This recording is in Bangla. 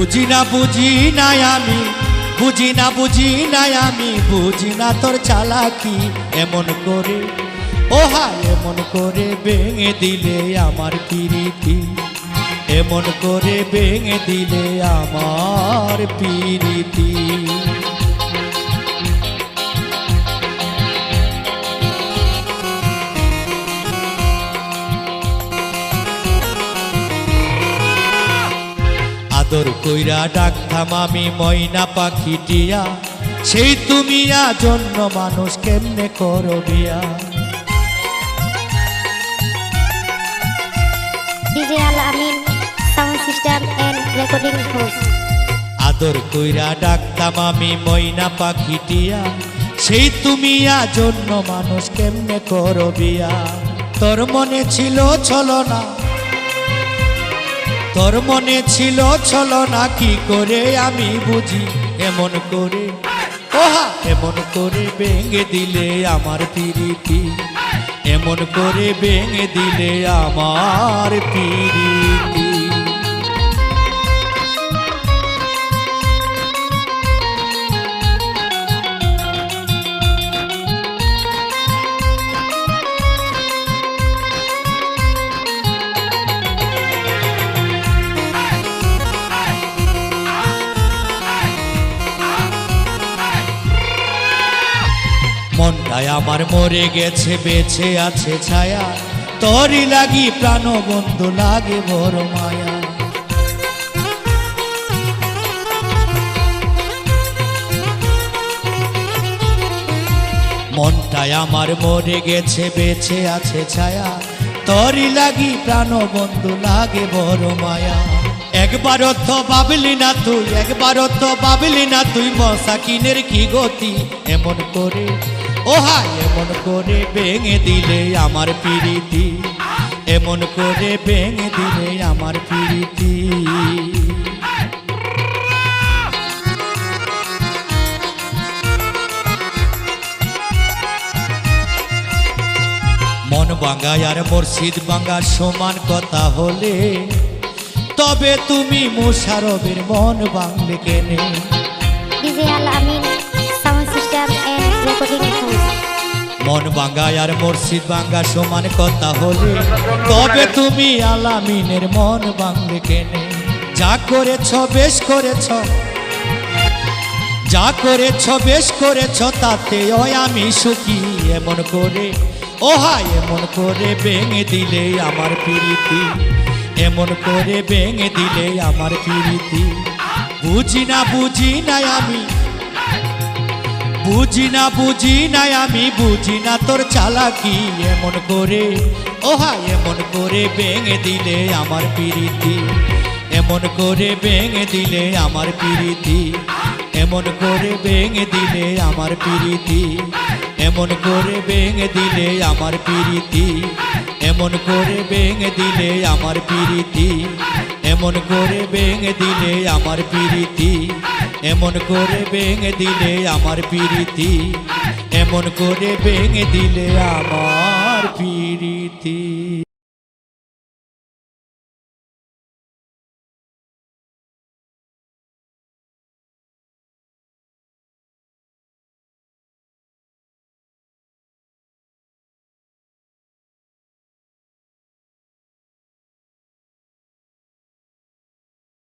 বুঝি না বুঝি নাই আমি বুঝি না বুঝি নাই আমি বুঝি না তোর চালাকি এমন করে। ওহা, এমন করে ভেঙে দিলে আমার পিরিতি। এমন করে ভেঙে দিলে আমার পিরিতি। আদর কইরা ডাকতাম আমি ময়না পাখিটিয়া সেই তুমি জন্য মানুষ কেমনে করো বিয়া? আদর কইরা ডাকতাম আমি ময়না পাখিটিয়া সেই তুমি জন্য মানুষ কেমনে করো বিয়া? তোর মনে ছিল চলো না তোর মনে ছিল চলো না কি করে আমি বুঝি? এমন করে, ওহা, এমন করে ভেঙে দিলে আমার পিরিতি। এমন করে ভেঙে দিলে আমার পিরিতি। মনটায় আমার মরে গেছে, বেঁচে আছে ছায়া। তরি লাগি প্রাণ বন্ধু লাগে বড় মায়া। মনটায় আমার মরে গেছে, বেঁচে আছে ছায়া। তরি লাগি প্রাণ বন্ধু লাগে বড় মায়া। একবার তো ভাবলি না তুই, একবার তো ভাবলি না তুই, মশা কিনের কি গতি? এমন করে ওহা, এমন করে ভেঙে দিলে আমার পিরিতি। এমন করে ভেঙে দিলে আমার পিরিতি। মন বাঙ্গায় আর মুর্শিদ বাঙ্গার সমান কথা হলে, তবে তুমি মুশারবের মন বাংলে কেনে? আমিন মন বাঙ্গায় আর মুর্শিদ বাঙ্গা সমান কথা হলে। তবে তুমি আলামিনের মন বাংলে কেনে? যা করেছ, বেশ করেছ। যা করেছ, বেশ করেছ, তাতে ওই আমি সুখী এমন করে। ওহা এমন করে ভেঙে দিলে আমার প্রীতি। এমন করে ভেঙে দিলে আমার প্রীতি। বুঝি না বুঝি না আমি বুঝি না বুঝি নাই আমি বুঝি না তোর চালাকি এমন করে? ওহা, এমন করে ভেঙে দিলে আমার প্রীতি। এমন করে ভেঙে দিলে আমার প্রীতি। এমন করে ভেঙে দিলে আমার প্রীতি। এমন করে ভেঙে দিলে আমার প্রীতি। এমন করে ভেঙে দিলে আমার প্রীতি। এমন করে ভেঙে দিলে আমার প্রীতি। এমন করে ভেঙে দিলে আমার পিরিতি। এমন করে ভেঙে দিলে আমার পিরিতি।